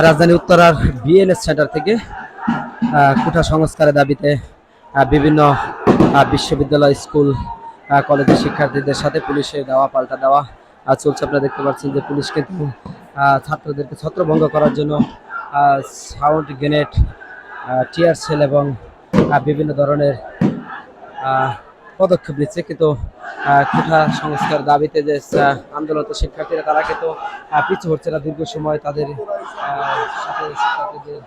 রাজধানী উত্তরার BNS centre থেকে কুঠা সংস্কারের দাবিতে বিভিন্ন বিশ্ববিদ্যালয়, স্কুল কলেজের শিক্ষার্থীদের সাথে পুলিশের দেওয়া, পাল্টা দেওয়া চলছে। আপনারা দেখতে পাচ্ছেন যে পুলিশ কিন্তু ছাত্রদেরকে ছত্রভঙ্গ করার জন্য সাউন্ড গ্রেনেড টিয়ার সেল এবং বিভিন্ন ধরনের পদক্ষেপ নিচ্ছে। কিন্তু কুঠা সংস্কার দাবিতে যে আন্দোলনত শিক্ষার্থীরা, তারা কিন্তু পিছু হচ্ছে না। দীর্ঘ সময় তাদের সাথে শিক্ষার্থীদের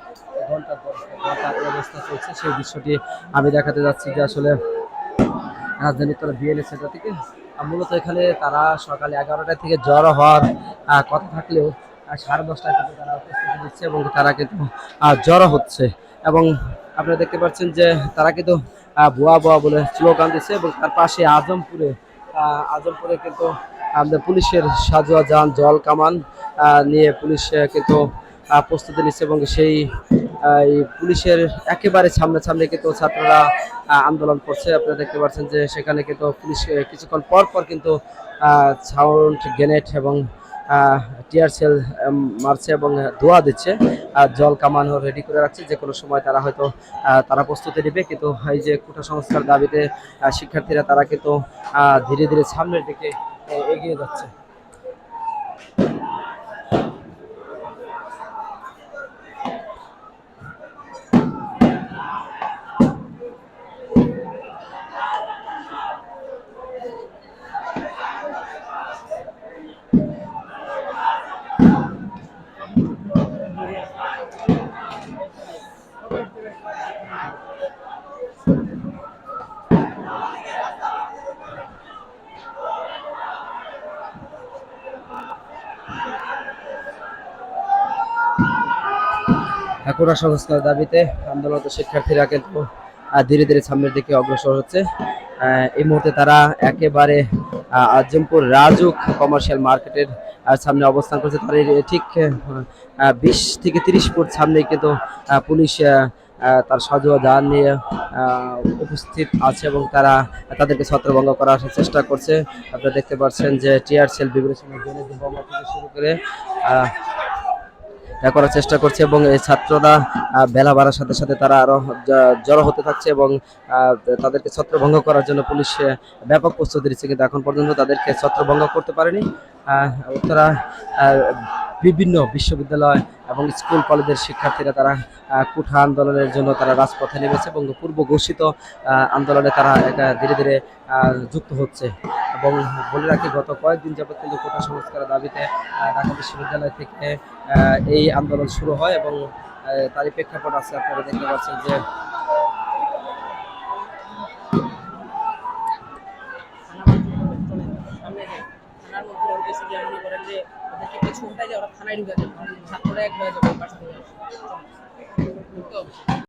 ঘণ্টার পর ঘণ্টা অবস্থা চলছে, সেই দৃশ্যটি আমি দেখাতে যাচ্ছি যে আসলে রাজধানী উত্তর বিএলএ সেন্টার থেকে। মূলত এখানে তারা সকালে এগারোটা থেকে জড়ো হওয়ার কথা থাকলেও সাড়ে দশটায় কিন্তু তারা উপস্থিতি দিচ্ছে এবং তারা কিন্তু জড়ো হচ্ছে। এবং আপনারা দেখতে পাচ্ছেন যে তারা কিন্তু ভুয়া ভুয়া বলে স্লোগান দিচ্ছে এবং তার পাশে আজমপুরে আজমপুরে কিন্তু পুলিশের সাজোয়া যান, জল কামান নিয়ে পুলিশ কিন্তু প্রস্তুতি নিচ্ছে এবং সেই পুলিশের একেবারে সামনে সামনে কিন্তু ছাত্ররা আন্দোলন করছে। আপনারা দেখতে পাচ্ছেন যে সেখানে কিন্তু পুলিশ কিছুক্ষণ পর পর কিন্তু সাউন্ড গ্রেনেড এবং টিয়ার সেল মারছে এবং ধোয়া দিচ্ছে। জল কামানো রেডি করে রাখছে। যে কোনো সময় তারা হয়তো তারা প্রস্তুতি নেবে। কিন্তু এই যে কোটা সংস্কার দাবিতে শিক্ষার্থীরা তারা কিন্তু ধীরে ধীরে সামনের দিকে এগিয়ে যাচ্ছে। কোটা সংস্কার দাবিতে আন্দোলনরত শিক্ষার্থীরা কিন্তু ধীরে ধীরে সামনের দিকে অগ্রসর হচ্ছে। এই মুহূর্তে তারা একেবারে আজমপুর রাজুক কমার্শিয়াল মার্কেটের সামনে অবস্থান করছে। তার ঠিক বিশ থেকে তিরিশ ফুট সামনে কিন্তু পুলিশ তার সাজোয়া যান নিয়ে উপস্থিত আছে এবং তারা তাদেরকে ছত্রভঙ্গ করার চেষ্টা করছে। আপনারা দেখতে পাচ্ছেন যে টিয়ার সেল বিভিন্ন সময় শুরু করে করার চেষ্টা করছে এবং এই ছাত্ররা বেলা বাড়ার সাথে সাথে তারা আরও জড়ো হতে থাকছে এবং তাদেরকে ছত্রভঙ্গ করার জন্য পুলিশ ব্যাপক প্রস্তুতি দিচ্ছে কিন্তু এখন পর্যন্ত তাদেরকে ছত্রভঙ্গ করতে পারেনি। তারা বিভিন্ন বিশ্ববিদ্যালয় এবং স্কুল কলেজের শিক্ষার্থীরা তারা কুঠা আন্দোলনের জন্য তারা রাজপথে নেমেছে এবং পূর্ব ঘোষিত আন্দোলনে তারা ধীরে ধীরে যুক্ত হচ্ছে। এবং বলে রাখি, গত কয়েকদিন যাবত কিন্তু কোটা সংস্কারের দাবিতে ঢাকা বিশ্ববিদ্যালয় থেকে এই আন্দোলন শুরু হয় এবং তারই প্রেক্ষাপট আছে, আপনারা দেখতে পাচ্ছেন যে মধ্যে যে কিছু ওরা থানায় ঢুকে যাবে ছাত্ররা এক হয়ে যাবে